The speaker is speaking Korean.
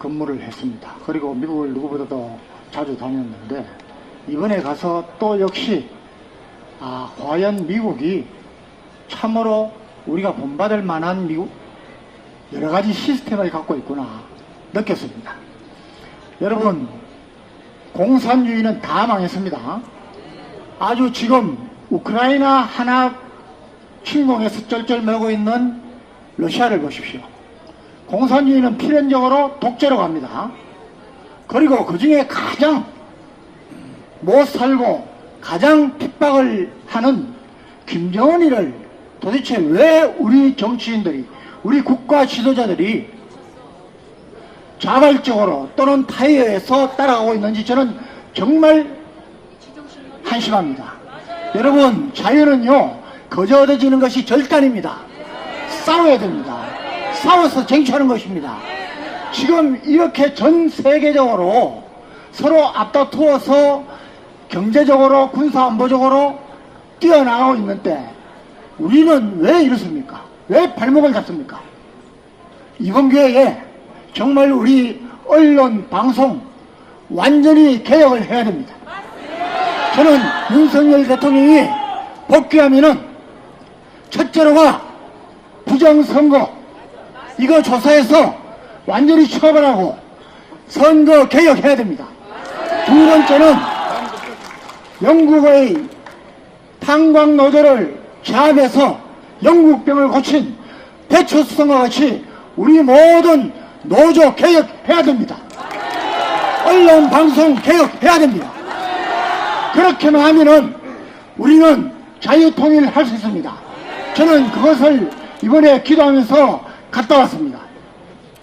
근무를 했습니다. 그리고 미국을 누구보다도 자주 다녔는데 이번에 가서 또 역시 아 과연 미국이 참으로 우리가 본받을 만한 미국 여러 가지 시스템을 갖고 있구나 느꼈습니다. 여러분 공산주의는 다 망했습니다. 아주 지금 우크라이나 하나 침공해서 쩔쩔매고 있는 러시아를 보십시오. 공산주의는 필연적으로 독재로 갑니다. 그리고 그 중에 가장 못 살고 가장 핍박을 하는 김정은이를 도대체 왜 우리 정치인들이, 우리 국가 지도자들이 자발적으로 또는 타이어에서 따라가고 있는지 저는 정말 한심합니다. 여러분, 자유는요, 거저 얻어지는 것이 절단입니다. 싸워야 됩니다. 싸워서 쟁취하는 것입니다. 지금 이렇게 전 세계적으로 서로 앞다투어서 경제적으로 군사 안보적으로 뛰어나가고 있는 때 우리는 왜 이렇습니까? 왜 발목을 잡습니까? 이번 기회에 정말 우리 언론, 방송 완전히 개혁을 해야 됩니다. 저는 윤석열 대통령이 복귀하면은 첫째로가 부정선거 이거 조사해서 완전히 처벌하고 선거 개혁해야 됩니다. 두 번째는 영국의 탄광 노조를 제압해서 영국병을 고친 배추수성과 같이 우리 모든 노조 개혁해야 됩니다. 언론 방송 개혁해야 됩니다. 그렇게만 하면은 우리는 자유통일을 할 수 있습니다. 저는 그것을 이번에 기도하면서 갔다 왔습니다.